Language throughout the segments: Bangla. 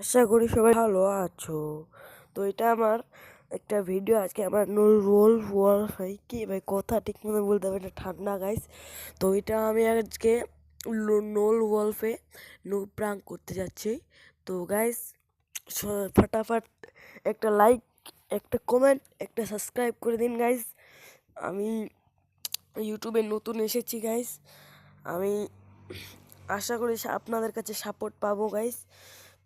আশা করি সবাই ভালো আছো। তো এটা আমার একটা ভিডিও আজকে আমার রোল ওয়াল ভাই কি ভাই কথা ঠিক মতো বলতে হবে এটা ঠান্ডা গাইস তো এটা আমি আজকে নোল ওয়ালফে নো প্রাঙ্ক করতে যাচ্ছি। তো গাইস ফাটাফাট একটা লাইক একটা কমেন্ট একটা সাবস্ক্রাইব করে দিন গাইস আমি ইউটিউবে নতুন এসেছি গাইস আমি আশা করি আপনাদের কাছে সাপোর্ট পাবো গাইস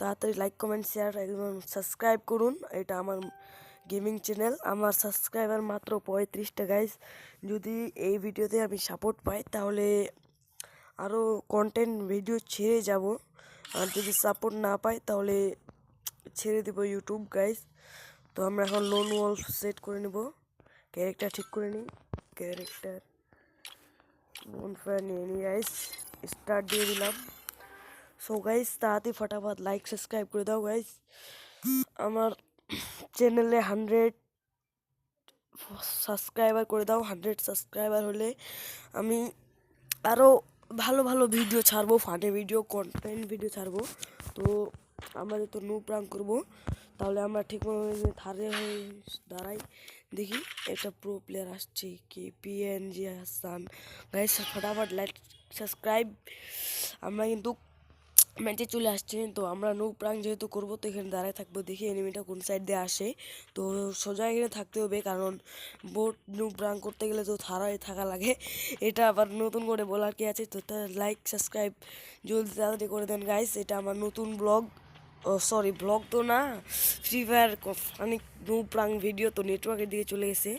তাড়াতাড়ি লাইক কমেন্ট শেয়ার একদম সাবস্ক্রাইব করুন। এটা আমার গেমিং চ্যানেল আমার সাবস্ক্রাইবার মাত্র পঁয়ত্রিশটা গাইজ যদি এই ভিডিওতে আমি সাপোর্ট পাই, তাহলে আরও কন্টেন্ট ভিডিও ছেড়ে যাব। আর যদি সাপোর্ট না পাই, তাহলে ছেড়ে দেবো ইউটিউব গাইজ তো আমরা এখন লোন ওয়াল সেট করে নেব। ক্যারেক্টার ঠিক করে নিই। ক্যারেক্টার মন ফায়ার নিয়ে নিই গাইস স্টার্ট দিয়ে দিলাম। সো গাইস তাড়াতাড়ি ফটাফট লাইক সাবস্ক্রাইব করে দাও গাইস আমার চ্যানেলে হান্ড্রেড সাবস্ক্রাইবার করে দাও হান্ড্রেড সাবস্ক্রাইবার হলে আমি আরও ভালো ভালো ভিডিও ছাড়বো ফানি ভিডিও কন্টেন্ট ভিডিও ছাড়বো। তো আমাদের তো নো প্রাং করব। তাহলে আমরা ঠিক থারে হয়ে দাঁড়াই। দেখি একটা প্রো প্লেয়ার আসছে K P N G Hasan guys ফটাফট লাইক সাবস্ক্রাইব আমরা কিন্তু ম্যাচে চলে আসছে তো আমরা নৌ প্রাং যেহেতু করব, তো এখানে দাঁড়ায় থাকব দেখি এনিমিটা কোন সাইড দিয়ে আসে। তো সোজা এখানে থাকতে হবে, কারণ বোট নৌ প্রাং করতে গেলে তো থারায় থাকা লাগে। এটা আবার নতুন করে বলার কি আছে, তো লাইক সাবস্ক্রাইব জলদি তাড়াতাড়ি করে দেন গাইস এটা আমার নতুন ব্লগ ও সরি ব্লগ তো না ফ্রি ফায়ার অনেক নৌ প্রাং ভিডিও তো নেটওয়ার্কের দিকে চলে গেছে।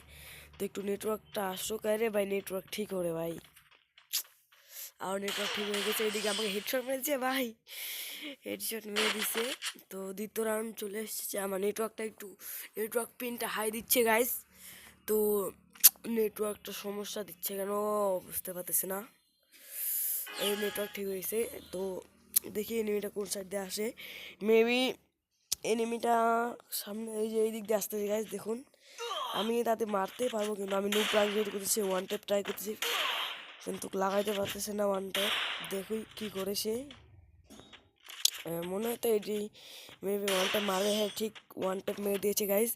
তো একটু নেটওয়ার্কটা আসো কারে ভাই নেটওয়ার্ক ঠিক করে ভাই। আর নেটওয়ার্ক ঠিক হয়ে গেছে। এদিকে আমাকে হেডশট মেরেছে, ভাই। হেডশট মেরে দিছে। তো দ্বিতীয় রাউন্ড চলে এসেছে। আমার নেটওয়ার্কটা একটু নেটওয়ার্ক পিনটা হাই দিচ্ছে গাইস তো নেটওয়ার্কটা সমস্যা দিচ্ছে কেন? বুঝতে পারতেছে না। এই নেটওয়ার্ক ঠিক হয়েছে। তো দেখি এনিমিটা কোন সাইড দিয়ে আসে। মেবি এনিমিটা সামনে, এই যে এই দিক দিয়ে আসতেছে গাইস দেখুন। আমি তাতে মারতে পারব কিন্তু আমি নো প্রাইজ করতেছি ওয়ান টেপ ট্রাই করতেছি। কিন্তু লাগাইতে পারতেছে না ওয়ানটা। দেখুই কি করে সে। মনে হয় তো এটি মেবি ওয়ান মারে হ্যাঁ ঠিক ওয়ানটা মেরে দিয়েছে গাইস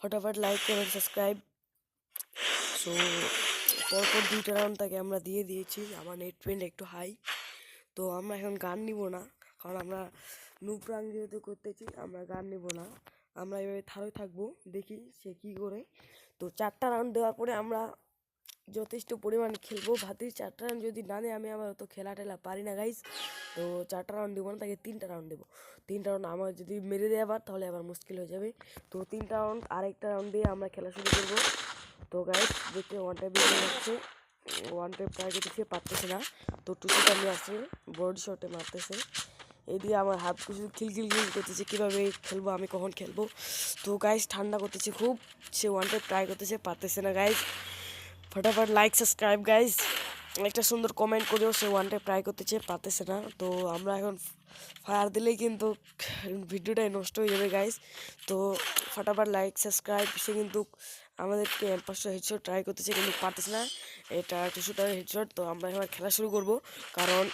ফটাফট লাইক করুন সাবস্ক্রাইব সো পরপর দুইটা রাউন্ড তাকে আমরা দিয়ে দিয়েছি। আমার নেট পেন্ট একটু হাই তো আমরা এখন গান নিব না, কারণ আমরা নুপ্রাং যেহেতু করতেছি, আমরা গান নিব না। আমরা এভাবে থারোয় থাকব, দেখি সে কী করে। তো চারটা রাউন্ড দেওয়ার পরে আমরা যথেষ্ট পরিমাণ খেলব। ভাতি চারটা রাউন্ড যদি না নেয়, আমি আমার অত খেলা টেলা পারি না গাইজ তো চারটা রাউন্ড দেবো না, তাকে তিনটা রাউন্ড দেবো। তিনটা রাউন্ড আমার যদি মেরে দেয় আবার, তাহলে আবার মুশকিল হয়ে যাবে। তো তিনটা রাউন্ড আরেকটা রাউন্ড দিয়ে আমরা খেলা শুরু করব। তো গাইস দেখতে ওয়ান টাইপ হচ্ছে ওয়ান টাইপ ট্রাই করতেছে পারতেছে না। তো টুসিটা নিয়ে আসছে বডি শটে মারতেছে। এদিকে আমার হাত কিছু খিলখিল খিল করতেছে, কীভাবে খেলব, আমি কখন খেলব? তো গাইস ঠান্ডা করতেছে খুব। সে ওয়ান টাইপ ট্রাই করতেছে, পারতেছে না গাইজ ফটাফট লাইক সাবস্ক্রাইব গাইজ একটা সুন্দর কমেন্ট করেও সে ওয়ান টাইপ ট্রাই করতেছে পারতেছে না। তো আমরা এখন ফায়ার দিলেই কিন্তু ভিডিওটাই নষ্ট হয়ে যাবে গাইজ তো ফটাফট লাইক সাবস্ক্রাইব সে কিন্তু আমাদেরকে পাঁচশো হেডশট ট্রাই করতেছে কিন্তু পারতেছে না। এটা দুশো টাকার হেডশট তো আমরা এবার খেলা শুরু করব। কারণ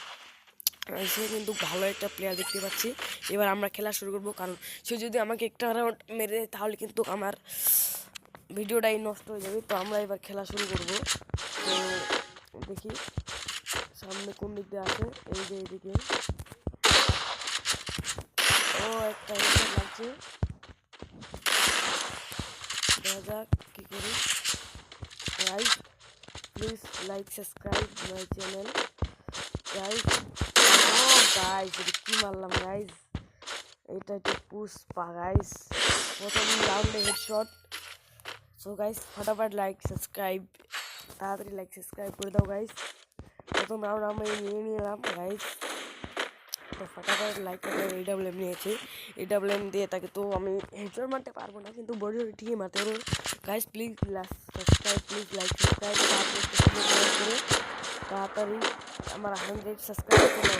সে কিন্তু ভালো একটা প্লেয়ার দেখতে পাচ্ছি। এবার আমরা খেলা শুরু করব। কারণ সে যদি আমাকে একটা রাউন্ড মেরে তাহলে কিন্তু আমার ভিডিওটাই নষ্ট হয়ে যাবে, তো আমরা এবার খেলা শুরু করব। তো দেখি, সামনে কোন দিক দিয়ে আছে? এই যে এইদিকে ও, একটা headshot লাগছে। দেখা কী করি। Guys please like subscribe my channel guys O guys এটা কী মারলাম গাইজ এটা একটা পুষ্পা গাইজ প্রথম রাউন্ডে হেডশট সো গাইজ ফটাফট লাইক সাবস্ক্রাইব তাড়াতাড়ি লাইক সাবস্ক্রাইব করে দাও গাইজ প্রথম রাউন্ড আমরা নিয়ে নিলাম গাইজ তো ফটাফট লাইক করে এই ডাবল এম নিয়েছে এই ডাবল এম দিয়ে তাকে তো আমি হেডশট মারতে পারব না কিন্তু বডি ঠিকই মারতে পারব guys please subscribe please like subscribe তাড়াতাড়ি করে তাড়াতাড়ি আমার হান্ড্রেড সাবস্ক্রাইব করে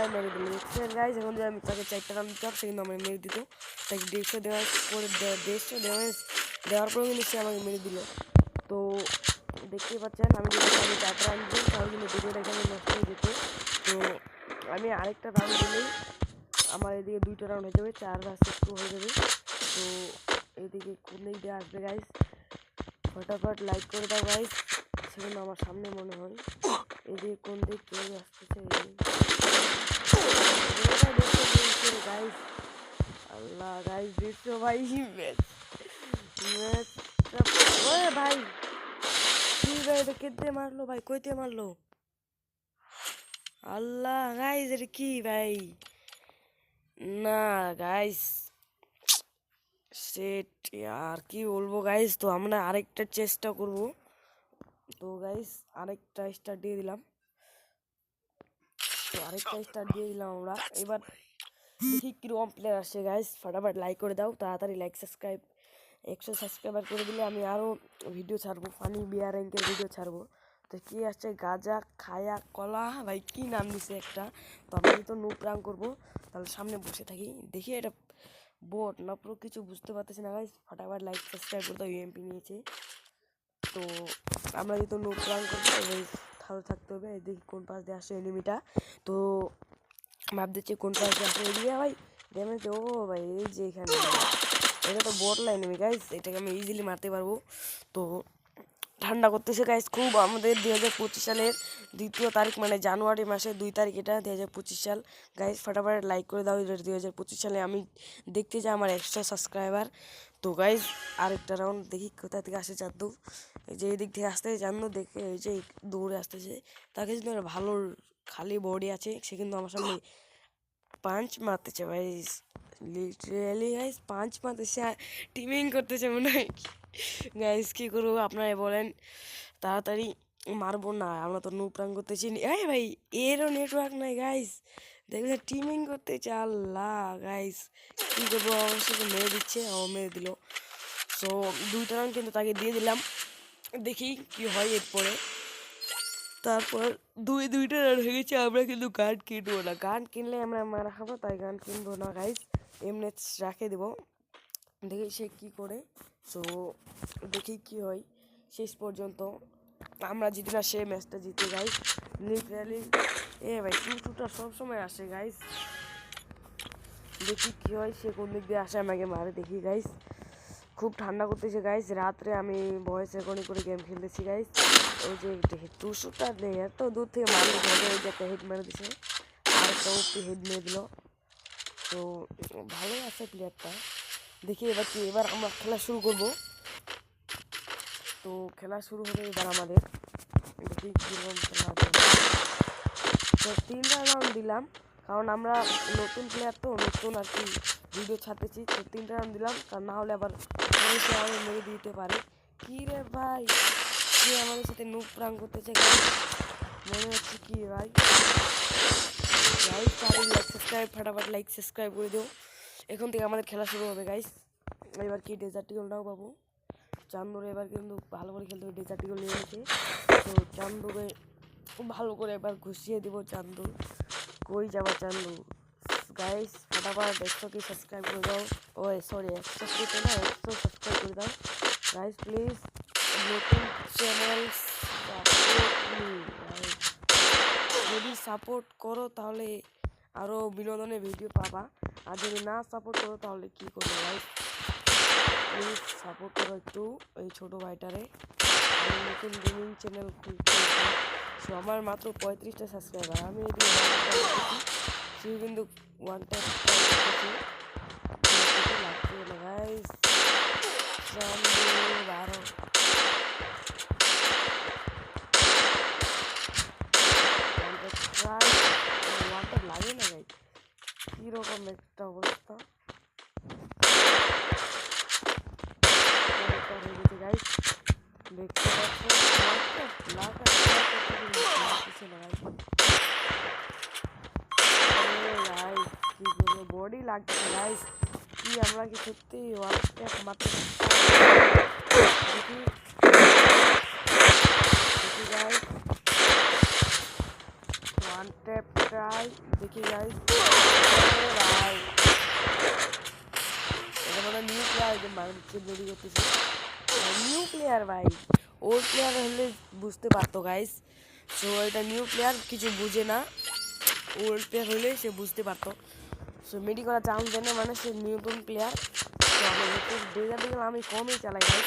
ভাই মেরে দিল দেখছেন গাইজ এখন যদি আমি তাকে চারটা রান দিতাম সে কিন্তু আমার মেরে দিত। তাকে দেড়শো দেওয়ার পরে দেড়শো দেওয়ার দেওয়ার পরেও কিন্তু সে আমাকে মেরে দিল। তো দেখতেই পাচ্ছেন, আমি যদি আমি চারটা রান দিই, তাহলে কিন্তু ভিডিওটা এখানে নষ্ট হয়ে যেত। তো আমি আরেকটা রাউন্ড দিলেই আমার এদিকে দুইটা রাউন্ড হয়ে যাবে, চার ভার্সেস টু হয়ে যাবে। তো এদিকে কোন দিক দিয়ে আসবে গাইস ফটাফট লাইক করে দাও গাইস সেজন্য আমার সামনে মনে হয়, এদিকে কোন দিক কেউ আসতেছে। আল্লাহ গাইস দেখছ ভাই ভাই মারলো ভাই কইতে মারলো আল্লাহ গাইস কি ভাই না গাইস সেট আর কি বলব গাইস তো আমরা আরেকটা চেষ্টা করব তো গাইস আরেকটা স্টার দিয়ে দিলাম আরেকটা স্টার দিয়ে দিলাম আমরা। এবার দেখি কীরকম প্লেয়ার আসছে গাইস ফটাফট লাইক করে দাও তাড়াতাড়ি লাইক সাবস্ক্রাইব একশো সাবস্ক্রাইবার করে দিলে আমি আরও ভিডিও ছাড়বো ফানি বিয়ার র্যাঙ্কের ভিডিও ছাড়বো। তো কি আসছে? গাজা খায়া কলা ভাই কি নাম দিছে একটা? তো আমি তো নো প্রাং করব তাহলে সামনে বসে থাকি। দেখি এটা বোট না পুরো কিছু বুঝতে পারতেছি না গাইস ফটাফট লাইক সাবস্ক্রাইব করে দাও ইউএমপি নিয়েছে। তো আমরা যেহেতু নো প্রাং করব ভালো থাকতে হবে দেখি কোন পাশ দিয়ে আসে এনিমিটা তো ভাবতেছি কোন পাশ দিয়ে আসে এদিকে ভাই ড্যামেজ ও ভাই, এই যে এখানে। এটা তো বোট লাইন এনিমি গাইস এটাকে আমি ইজিলি মারতে পারব। তো ঠান্ডা করতেছে গাইস খুব আমাদের দুই হাজার পঁচিশ সালের দ্বিতীয় তারিখ মানে জানুয়ারি মাসের দুই তারিখ এটা, দুই হাজার পঁচিশ সাল। গাইস ফটাফট লাইক করে দাও দুই হাজার পঁচিশ সালে আমি দেখতে চাই আমার এক্সট্রা সাবস্ক্রাইবার তো গাইস আরেকটা রাউন্ড দেখি কোথা থেকে আসে চাঁদু যে এই দিক থেকে আসতে চাঁদু দেখে এই যে দৌড়ে আসতেছে। তাকে যদি একটা ভালো খালি বডি আছে, সে কিন্তু আমার সামনে পাঞ্চ মারতেছে ভাই লিটারালি গাইস পাঞ্চ মারতেছে টিমিং করতেছে মনে হয়। গাইস কী করব আপনারা বলেন। তাড়াতাড়ি মারবো না, আমরা তো নুপ্রাং করতেছি এই ভাই, এরও নেটওয়ার্ক নাই গাইস দেখবে টিমিং করতেছে আল্লাহ গাইস কী করব? অবশ্যই মেরে দিচ্ছে, ও মেরে দিল। সো দুইটা রান কিন্তু তাকে দিয়ে দিলাম। দেখি কি হয় এরপরে। তারপর দুই, দুইটা রান হয়ে গেছে, আমরা কিন্তু গান কিনবো না। গান কিনলে আমরা মারা খাব, তাই গান কিনবো না গাইস এমনি রাখে দেবো। দেখি সে কী করে। সো দেখি কি হয়। শেষ পর্যন্ত আমরা জিতি না, সে ম্যাচটা জিতে গাইস লিটারালি এ ভাই টু টুটা সবসময় আসে গাইস দেখি কি হয়, সে কোন দিক দিয়ে আসে আমাকে মারে দেখি গাইস খুব ঠান্ডা করতেছে গাইস রাত্রে আমি ভয়েস রেকর্ডিং করে গেম খেলতেছি গাইস ওই যে টু শুটার নেই এত দূর থেকে মারলে ওই যে একটা হেড মেরে দিছে। আর একটা ওপি হেড মেরে দিল। তো, ভালোই আছে প্লেয়ারটা দেখি এবার কি, এবার আমরা খেলা শুরু করব। তো খেলা শুরু হবে এবার আমাদের। খেলা তো তিনটা রাউন্ড দিলাম, কারণ আমরা নতুন প্লেয়ার তো, নতুন আর কি ভিডিও ছাড়তেছি। তো তিনটা রাউন্ড দিলাম, কারণ না হলে আবার আমাদের মেরে দিতে পারে। কী রে ভাই? কে আমাদের সাথে নুক প্রাং করতেছে মনে হচ্ছে কি ভাই? লাইক লাইক সাবস্ক্রাইব ফাটাফাট লাইক সাবস্ক্রাইব করে দিও। এখন থেকে আমাদের খেলা শুরু হবে গাইস এবার কি ডেজার্ট টিগল নাও পাবো। চান্দুরে এবার কিন্তু ভালো করে খেলতে হবে। ডেজার্ট টিগল নিয়ে তো চান্দুকে ভালো করে এবার ঘুষিয়ে দিব চান্দু। কই যাবা চান্দু? গাইস ফটাফট একশো কি সাবস্ক্রাইব করে দাও। ও সরি একশো কি না, একশো সাবস্ক্রাইব করে দাও। গাইস প্লিজ নতুন চ্যানেল যদি সাপোর্ট করো তাহলে আরও বিনোদনের ভিডিও পাবা। আর যদি না সাপোর্ট করো তাহলে কী করব গাইস প্লিজ সাপোর্ট করো একটু এই ছোটো ভাইটারে আমি নতুন গেমিং চ্যানেল খুলতে সো আমার মাত্র পঁয়ত্রিশটা সাবস্ক্রাইবার আমি এদিকে সে কিন্তু ওয়ান টাইম লাগছে না গাইস বারো ওয়াটার লাগে না গাইস কীরকম একটা অবস্থা গাইস দেখতে পাচ্ছেন কি করব বডি লাগছে গাইস কি আমরা কি সত্যি ওয়ান ট্যাপ মাত্র দেখি গাইস ওয়ান ট্যাপ ট্রাই দেখি গাইস এটা মানে নিউ প্লেয়ার যে মানুষকে রেডি করতেছে নিউ প্লেয়ার ভাই ওল্ড প্লেয়ার হলে বুঝতে পারতো গাইস সো এটা নিউ প্লেয়ার কিছু বুঝে না। ওল্ড প্লেয়ার হইলে সে বুঝতে পারতো। সো মেডি করা চান্স দেয় না মানে সে নতুন প্লেয়ার ডেজার দিকে আমি কমই চালাই ভাই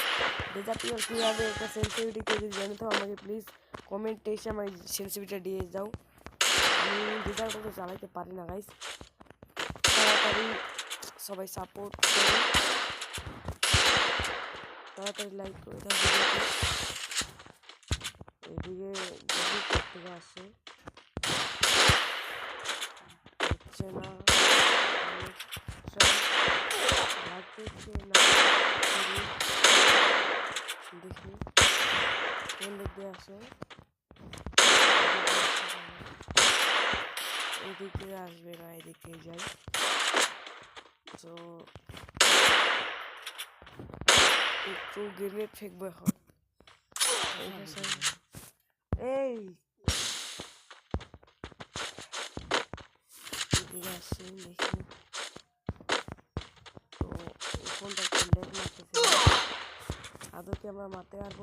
ডেজার প্লেয়ার কীভাবে একটা সেন্সিটিভিটি কেউ যদি জানি, তো আমাকে প্লিজ কমেন্টে এসে আমার সেন্সিটিভিটা দিয়ে যাও আমি ডেজারটা তো চালাইতে পারি না গাইস তাড়াতাড়ি সবাই সাপোর্ট করে তাড়াতাড়ি লাইক করে দাও এদিকে যদি থেকে আসে হচ্ছে না লাগতেছে না দেখি কোন দিক দিয়ে আসে। এদিক আসবে না এদিক যাই তো একটু গ্রেনেড ফেকবো এখন এই এদিকে আসছে দেখি তো ফোনটা একটু লেট মারতেছে আদৌ কি আমরা মারতে পারব